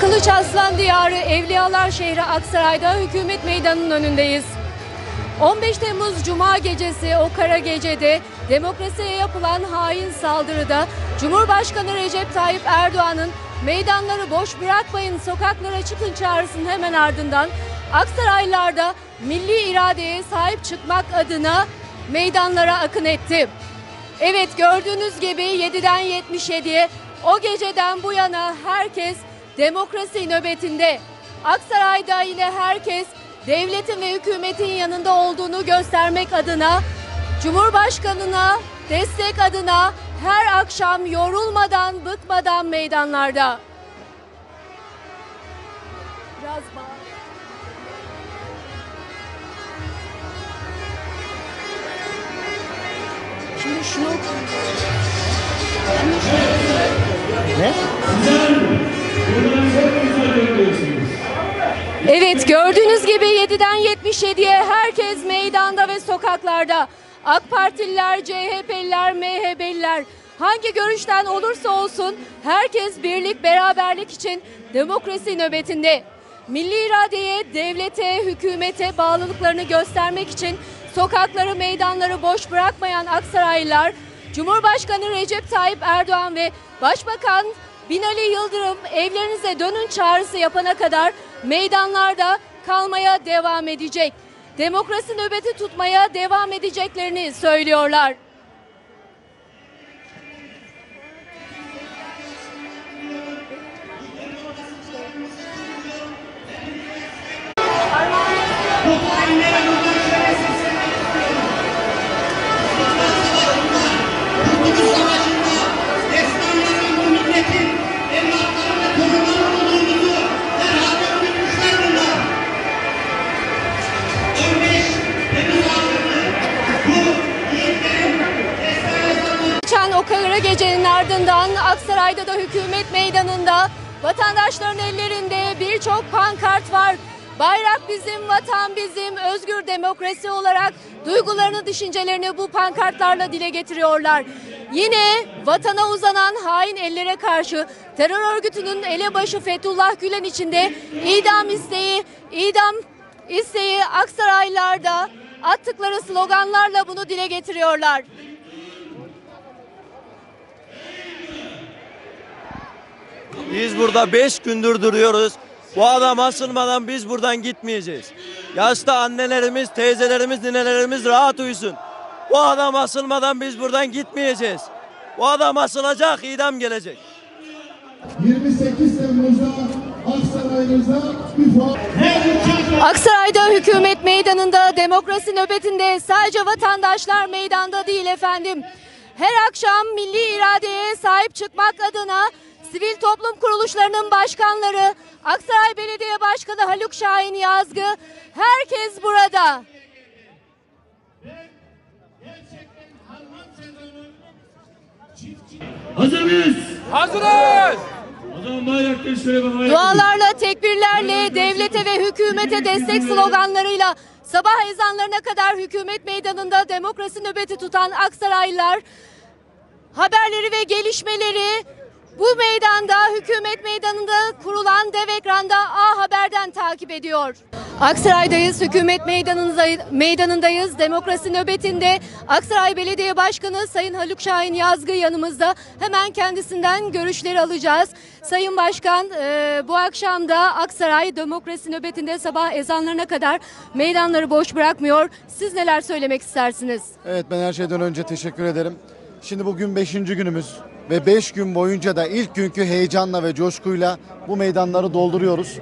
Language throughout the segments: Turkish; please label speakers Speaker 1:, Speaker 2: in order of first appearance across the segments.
Speaker 1: Kılıç Aslan Diyarı Evliyalar şehri Aksaray'da hükümet meydanının önündeyiz. 15 Temmuz Cuma gecesi o kara gecede demokrasiye yapılan hain saldırıda Cumhurbaşkanı Recep Tayyip Erdoğan'ın meydanları boş bırakmayın sokaklara çıkın çağrısının hemen ardından Aksaraylılarda milli iradeye sahip çıkmak adına meydanlara akın etti. Evet gördüğünüz gibi 7'den 77'ye o geceden bu yana herkes demokrasi nöbetinde. Aksaray'da yine herkes devletin ve hükümetin yanında olduğunu göstermek adına Cumhurbaşkanına destek adına her akşam yorulmadan bıkmadan meydanlarda. Biraz bağır. Şimdi şunu
Speaker 2: Ne?
Speaker 1: Evet gördüğünüz gibi 7'den 77'ye herkes meydanda ve sokaklarda. AK Partililer, CHP'liler, MHP'liler hangi görüşten olursa olsun herkes birlik beraberlik için demokrasi nöbetinde. Milli iradeye, devlete, hükümete bağlılıklarını göstermek için sokakları, meydanları boş bırakmayan Aksaraylılar, Cumhurbaşkanı Recep Tayyip Erdoğan ve Başbakan Binali Yıldırım evlerinize dönün çağrısı yapana kadar meydanlarda kalmaya devam edecek. Demokrasi nöbeti tutmaya devam edeceklerini söylüyorlar. Gecenin ardından Aksaray'da da hükümet meydanında vatandaşların ellerinde birçok pankart var. Bayrak bizim, vatan bizim, özgür demokrasi olarak duygularını, düşüncelerini bu pankartlarla dile getiriyorlar. Yine vatana uzanan hain ellere karşı terör örgütünün elebaşı Fethullah Gülen içinde idam isteği, idam isteği Aksaraylılarda attıkları sloganlarla bunu dile getiriyorlar.
Speaker 2: Biz burada 5 gündür duruyoruz. Bu adam asılmadan biz buradan gitmeyeceğiz. Yaşta annelerimiz, teyzelerimiz, ninelerimiz rahat uyusun. Bu adam asılmadan biz buradan gitmeyeceğiz. Bu adam asılacak, idam gelecek.
Speaker 3: 28 Temmuz'da Aksaray'ımızda bir.
Speaker 1: Aksaray'da hükümet meydanında demokrasi nöbetinde sadece vatandaşlar meydanda değil efendim. Her akşam milli iradeye sahip çıkmak adına sivil toplum kuruluşlarının başkanları, Aksaray Belediye Başkanı Haluk Şahin Yazgı, herkes burada.
Speaker 4: Hazır mıyız?
Speaker 5: Hazırız.
Speaker 1: Dualarla, tekbirlerle, devlete ve hükümete destek sloganlarıyla sabah ezanlarına kadar hükümet meydanında demokrasi nöbeti tutan Aksaraylılar haberleri ve gelişmeleri bu meydanda, hükümet meydanında kurulan dev ekranda A Haber'den takip ediyor. Aksaray'dayız, hükümet meydanındayız. Demokrasi nöbetinde Aksaray Belediye Başkanı Sayın Haluk Şahin Yazgı yanımızda. Hemen kendisinden görüşleri alacağız. Sayın Başkan e, bu akşam da Aksaray demokrasi nöbetinde sabah ezanlarına kadar meydanları boş bırakmıyor. Siz neler söylemek istersiniz?
Speaker 3: Evet ben her şeyden önce teşekkür ederim. Şimdi bugün 5. günümüz ve 5 gün boyunca da ilk günkü heyecanla ve coşkuyla bu meydanları dolduruyoruz.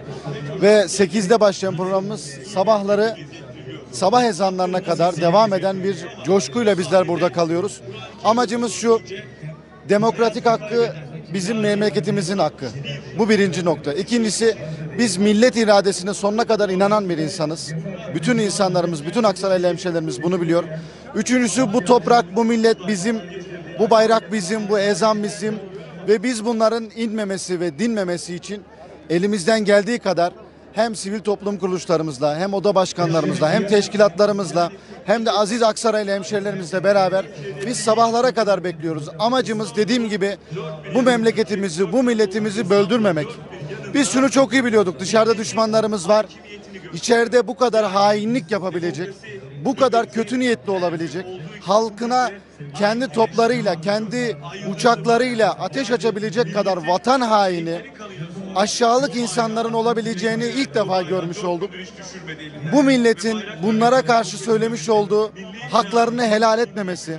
Speaker 3: Ve 8'de başlayan programımız sabahları sabah ezanlarına kadar devam eden bir coşkuyla bizler burada kalıyoruz. Amacımız şu demokratik hakkı bizim memleketimizin hakkı. Bu birinci nokta. İkincisi biz millet iradesine sonuna kadar inanan bir insanız. Bütün insanlarımız, bütün Aksaraylı hemşehrilerimiz bunu biliyor. Üçüncüsü bu toprak, bu millet bizim, bu bayrak bizim, bu ezan bizim. Ve biz bunların inmemesi ve dinmemesi için elimizden geldiği kadar hem sivil toplum kuruluşlarımızla hem oda başkanlarımızla hem teşkilatlarımızla hem de Aziz Aksaraylı hemşerilerimizle beraber biz sabahlara kadar bekliyoruz. Amacımız dediğim gibi bu memleketimizi, bu milletimizi böldürmemek. Biz şunu çok iyi biliyorduk. Dışarıda düşmanlarımız var. İçeride bu kadar hainlik yapabilecek, bu kadar kötü niyetli olabilecek, halkına kendi toplarıyla, kendi uçaklarıyla ateş açabilecek kadar vatan haini, aşağılık insanların olabileceğini ilk defa görmüş olduk. Bu milletin bunlara karşı söylemiş olduğu haklarını helal etmemesi,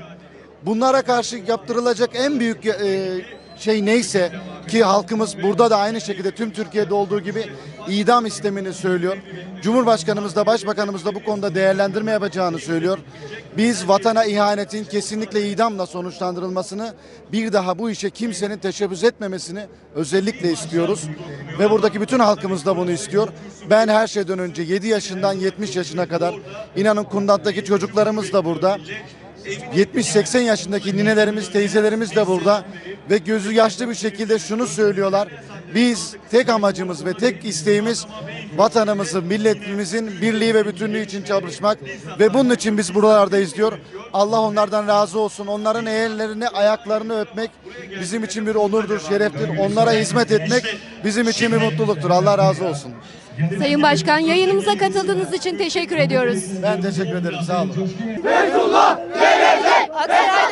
Speaker 3: bunlara karşı yaptırılacak en büyük e, şey neyse ki halkımız burada da aynı şekilde tüm Türkiye'de olduğu gibi idam istemini söylüyor. Cumhurbaşkanımız da Başbakanımız da bu konuda değerlendirme yapacağını söylüyor. Biz vatana ihanetin kesinlikle idamla sonuçlandırılmasını bir daha bu işe kimsenin teşebbüs etmemesini özellikle istiyoruz. Ve buradaki bütün halkımız da bunu istiyor. Ben her şeyden önce 7 yaşından 70 yaşına kadar inanın kundattaki çocuklarımız da burada. 70-80 yaşındaki ninelerimiz, teyzelerimiz de burada ve gözü yaşlı bir şekilde şunu söylüyorlar. Biz tek amacımız ve tek isteğimiz vatanımızın, milletimizin birliği ve bütünlüğü için çalışmak ve bunun için biz buralardayız diyor. Allah onlardan razı olsun. Onların ellerini, ayaklarını öpmek bizim için bir onurdur, şereftir. Onlara hizmet etmek bizim için bir mutluluktur. Allah razı olsun.
Speaker 1: Sayın Başkan yayınımıza katıldığınız için teşekkür ediyoruz.
Speaker 3: Ben teşekkür ederim. Sağ olun.
Speaker 2: Feyzullah! Okay.